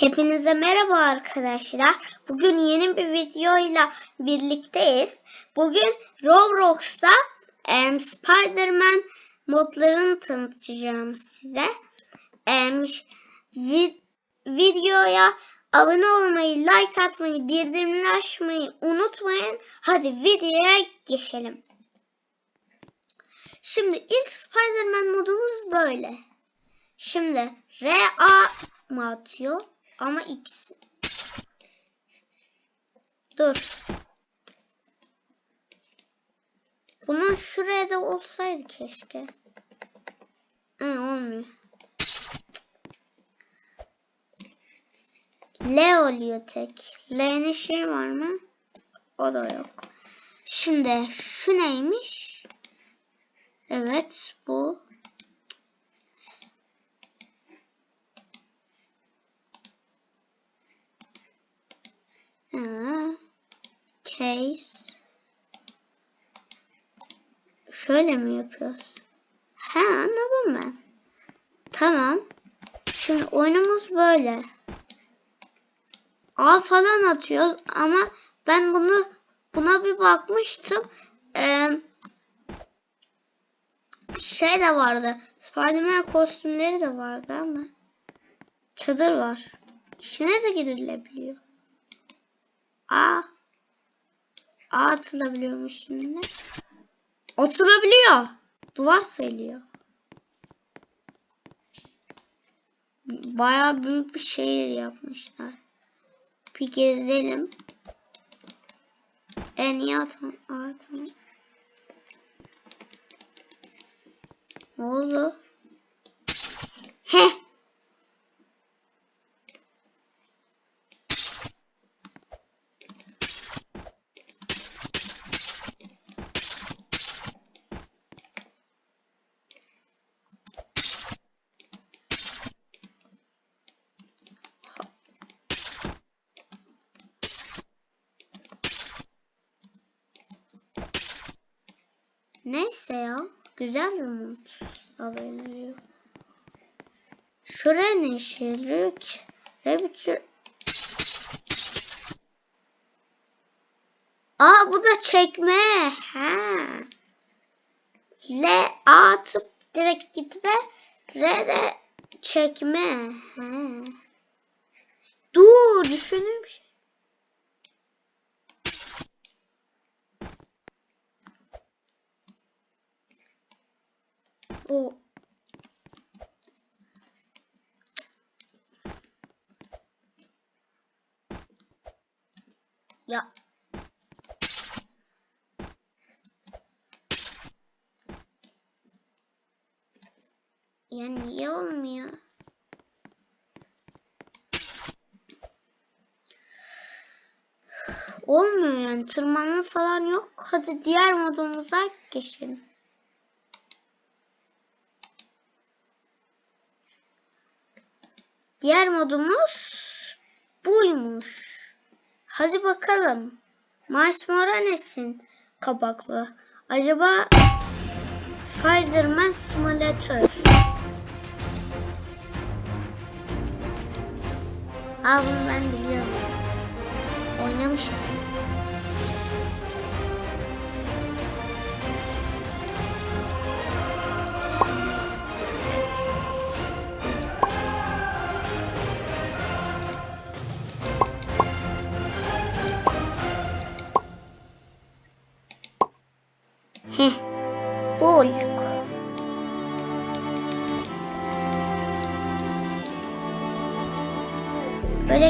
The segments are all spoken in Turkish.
Hepinize merhaba arkadaşlar. Bugün yeni bir videoyla birlikteyiz. Bugün Roblox'ta em, Spider-Man modlarını tanıtacağım size. Em, vi- videoya abone olmayı, like atmayı, bildirimleri açmayı unutmayın. Hadi videoya geçelim. Şimdi ilk Spider-Man modumuz böyle. Şimdi RA mı atıyor? Ama ikisi. Dur. Bunun şuraya da olsaydı keşke. Hı, olmuyor. L oluyor tek. L'nin şey var mı? O da yok. Şimdi şu neymiş? Evet bu. Ha, case. Şöyle mi yapıyoruz? Ha anladım ben. Tamam. Şimdi oyunumuz böyle. A falan atıyoruz ama ben bunu buna bir bakmıştım. Ee, şey de vardı. Spiderman kostümleri de vardı ama çadır var. İçine de girilebiliyor. A. A atılabiliyormuş şimdi. Atılabiliyor. Duvar sayılıyor. Baya büyük bir şehir yapmışlar. Bir gezelim. En iyi atam. atam. Ne oldu? Heh. Neyse ya. Güzel bir mod. Haberleri. Şuraya ne? Rabbit Aa bu da çekme. Ha. L A atıp direkt gitme. R de çekme. Ha. Dur düşündüğüm şey. Ya ya niye olmuyor? Olmuyor yani tırmanma falan yok. Hadi diğer modumuza geçelim. Diğer modumuz buymuş. Hadi bakalım. Miles Morales'in kapaklı. Acaba Spider-Man Simulator. Aa bunu ben biliyorum. Oynamıştım.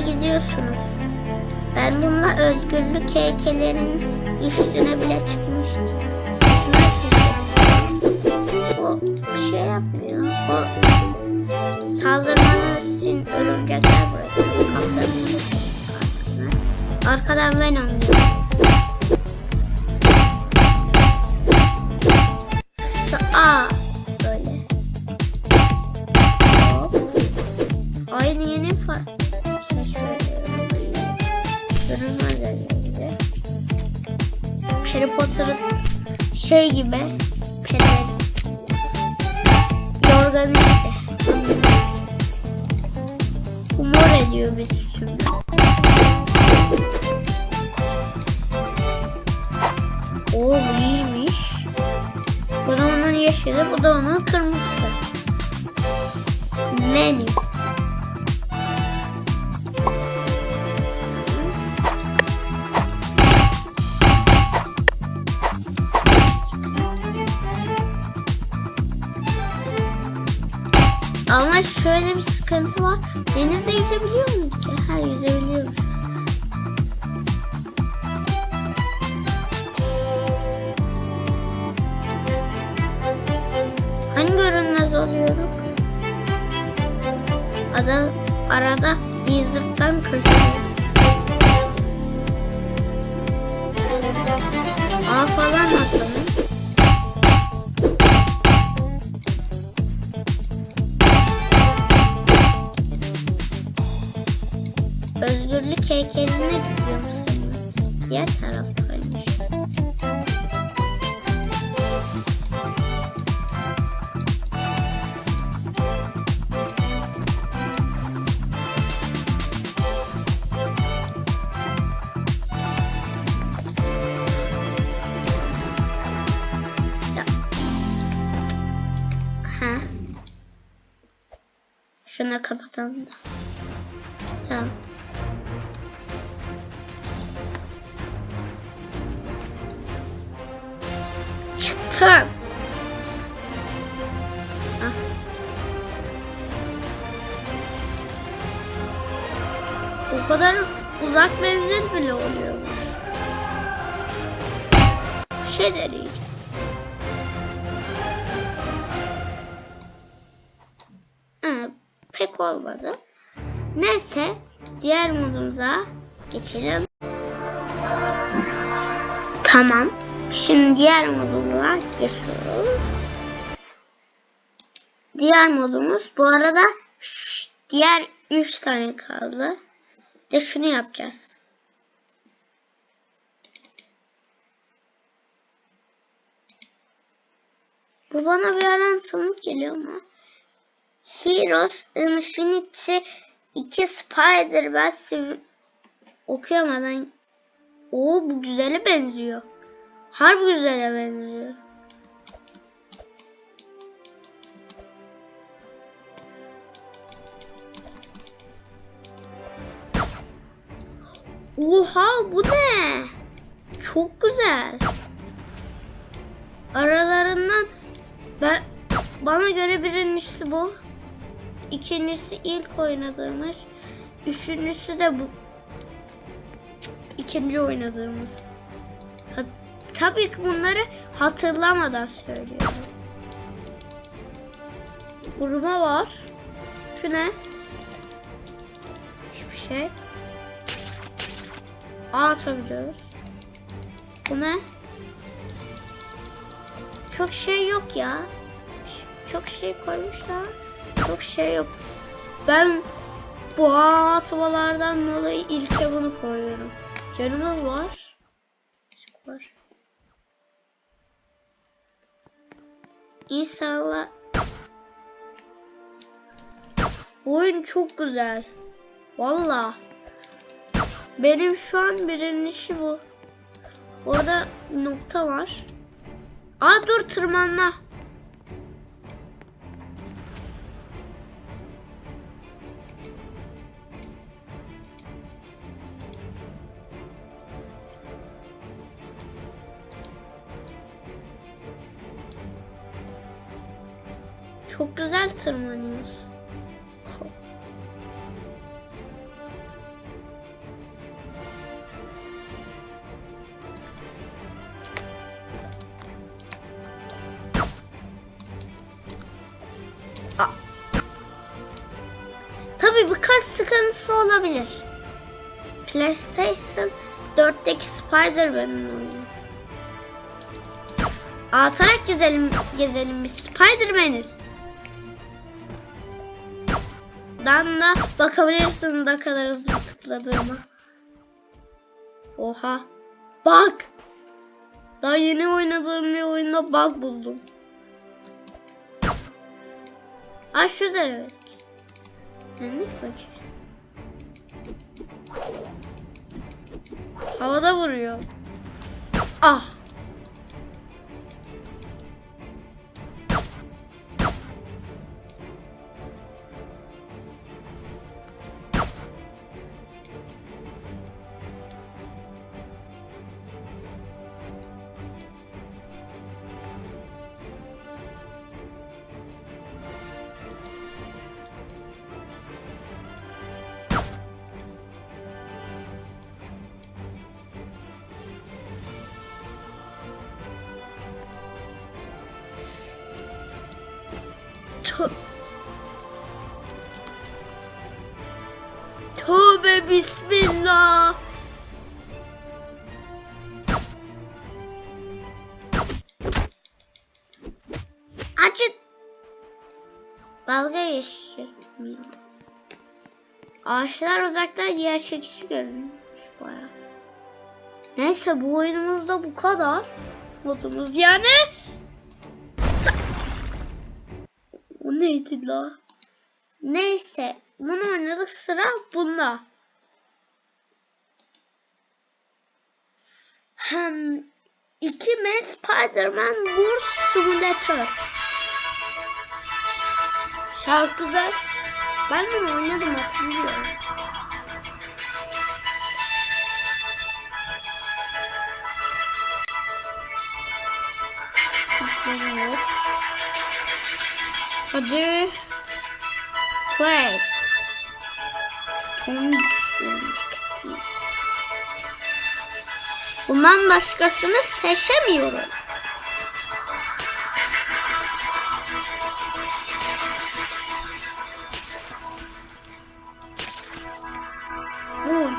Gidiyorsunuz. Ben bununla özgürlük heykellerinin üstüne bile çıkmıştım. O bir şey yapmıyor. O saldırmanız için örümcekler bırakıyor. Arkadan. Arkadan Venom diyor. Yeşili, bu da onun kırmızısı. Menü. Ama şöyle bir sıkıntı var. Denizde yüzebiliyor muyuz ki? Ha yüzebiliyoruz. Ada, arada Deezert'tan kaçıyor. A falan atalım. Özgürlük heykeline gidiyorum sanırım. Diğer taraftaymış. Şuna kapatalım da. Tamam. Çıkın. Ah. O kadar uzak menzil bile oluyormuş. Şey deneyeceğim. Olmadı. Neyse diğer modumuza geçelim. Tamam. Şimdi diğer modumuza geçiyoruz. Diğer modumuz bu arada şş, diğer 3 tane kaldı. De şunu yapacağız. Bu bana bir yerden tanıdık geliyor mu? Heroes Infinity 2 Spider-Man okuyamadan Oo bu güzele benziyor. Harbi güzele benziyor. Oha bu ne? Çok güzel. Aralarından ben bana göre birincisi bu. İkincisi ilk oynadığımız. Üçüncüsü de bu. ikinci oynadığımız. Ha- tabii ki bunları hatırlamadan söylüyorum. Vurma var. Şu ne? Hiçbir şey. A atabiliyoruz. Bu ne? Çok şey yok ya. Çok şey koymuşlar. Çok şey yok. Ben bu atmalardan dolayı ilke bunu koyuyorum. Canımız var. Çok var. İnşallah Bu oyun çok güzel. Valla. Benim şu an birincisi bu. Orada nokta var. Aa dur tırmanma. Çok güzel tırmanıyoruz. Tabii birkaç sıkıntısı olabilir. PlayStation 4'teki Spider-Man'in oyunu. Atarak gezelim, gezelim biz Spider-Man'iz. Buradan da bakabilirsin ne kadar hızlı tıkladığıma. Oha. Bak. Daha yeni oynadığım bir oyunda bug buldum. Ay şurada evet. Yani bak. Havada vuruyor. Ah. Bismillah. Acık. Dalga geçecektim. Ağaçlar uzaktan gerçekçi görünüyormuş baya. Neyse bu oyunumuzda bu kadar. Modumuz yani. O neydi la? Neyse bunu oynadık sıra bunda. Hem iki mi Spider-Man Wars Simulator. Şarkı. Ben bunu oynadım hatırlıyorum. Evet. Hadi. Play. Tommy Bundan başkasını seçemiyorum. Bu.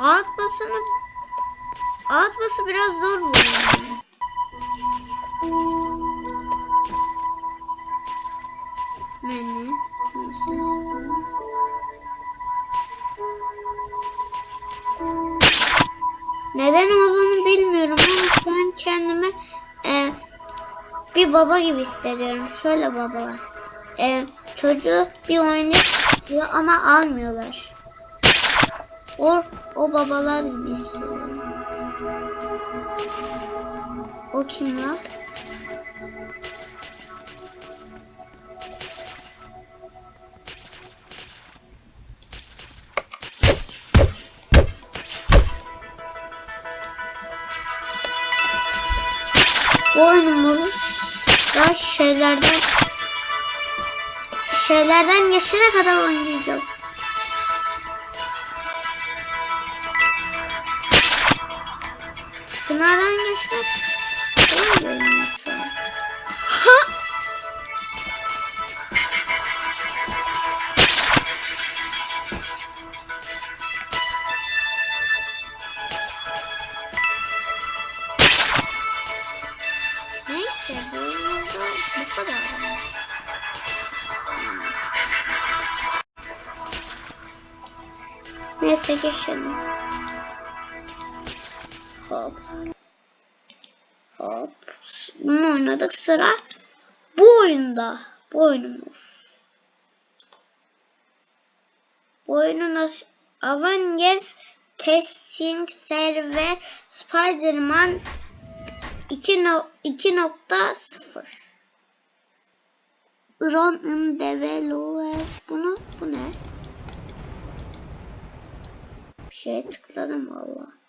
Atmasını atması biraz zor bu. Menü. Neden olduğunu bilmiyorum ama şu an kendimi e, bir baba gibi hissediyorum. Şöyle babalar. E, çocuğu bir oyuncak istiyor ama almıyorlar. O, o babalar gibi hissediyorum. O kim lan? Şeylerden şeylerden geçene kadar oynayacağım. Kadar. Neyse geçelim. Hop. Hop. Bunu oynadık sıra bu oyunda. Bu oyunumuz. Bu oyunun Avengers Testing Server Spider-Man 2.0 Run in Developer Bunu bu ne? Bir şeye tıkladım valla.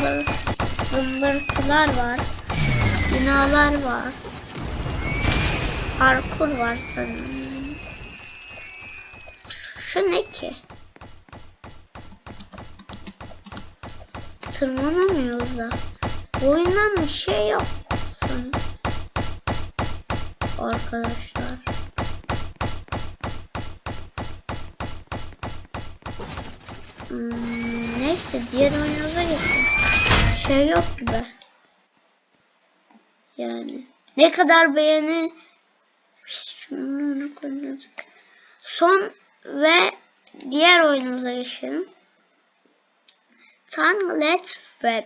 Sındır, zımbırtılar var. Binalar var. Parkur var sanırım. Şu ne ki? Tırmanamıyoruz da. Bu oyundan bir şey yok sanırım. Arkadaşlar. Hmm, neyse diğer oyunumuza geçelim. Şey yok gibi. Yani ne kadar koyacağız. Son ve diğer oyunumuza geçelim. Tangled Web.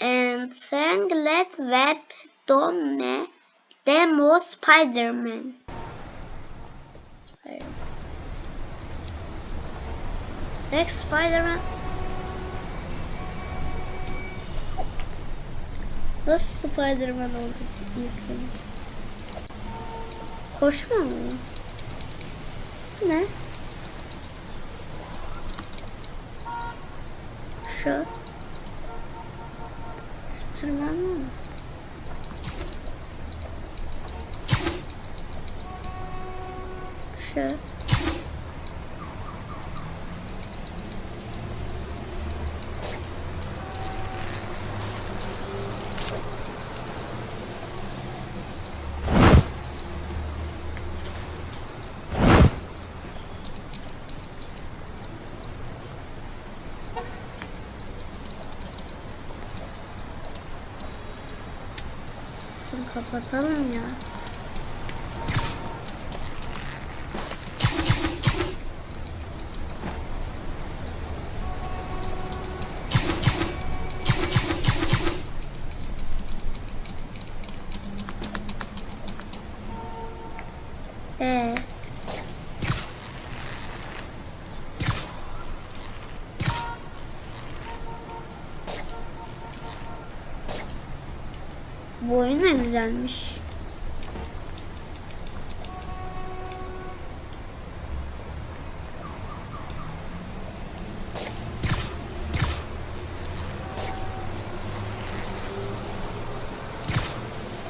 And Tangled Web Dome Demo Spider-Man. Spider-Man. Spider-Man. Nasıl Spider-Man oldu ilk? Koşma mı? Ne? Şu. Tırmanma mı? Şu. Şunu kapatalım ya. Da güzelmiş.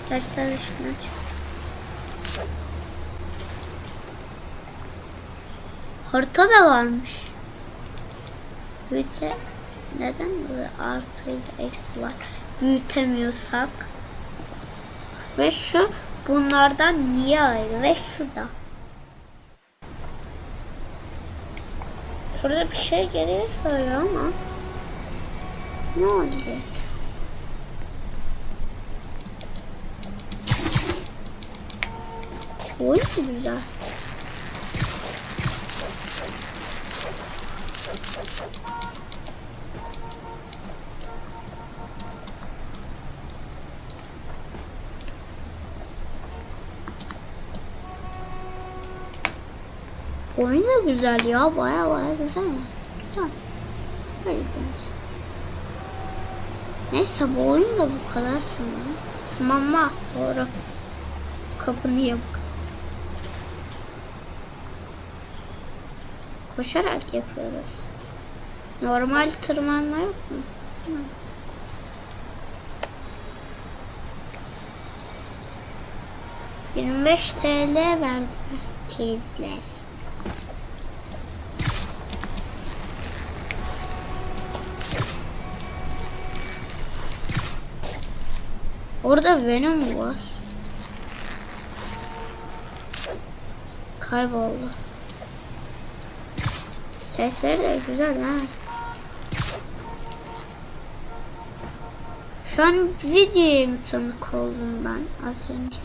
Harita dışına çıktı. Harita da varmış. Büyüte neden böyle artıyla eksi var? Büyütemiyorsak. Ve şu bunlardan niye ayrı? Ve şurada. Şurada bir şey geriye sayıyor ama ne olacak? Oyun güzel. Oyun da güzel ya. Baya baya güzel. Güzel. Öyle deriz. Neyse bu oyun da bu kadar sanırım. Tırmanma. Doğru. Kapını yap. Koşarak yapıyoruz. Normal tırmanma yok mu? Hı. 25 TL verdiler çeyizler. Orada Venom var. Kayboldu. Sesleri de güzel ha. Şu an videoya tanık oldum ben az önce?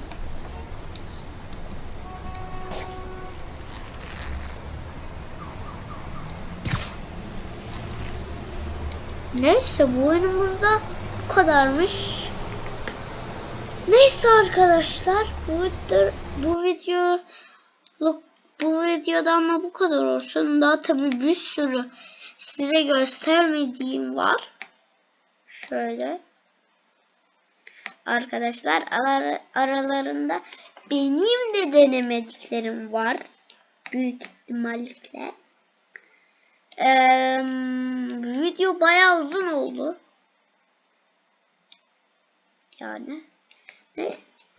Neyse bu oyunumuzda bu kadarmış. Neyse arkadaşlar bu video, bu video bu videodan da bu kadar olsun. Daha tabii bir sürü size göstermediğim var. Şöyle. arkadaşlar. Arar- aralarında benim de denemediklerim var. Büyük ihtimalle. Eee, video bayağı uzun oldu. Yani.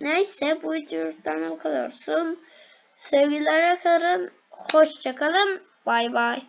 Neyse, bu videodan bu kadar olsun. Sevgiler kalın. Hoşça kalın. Bay bay.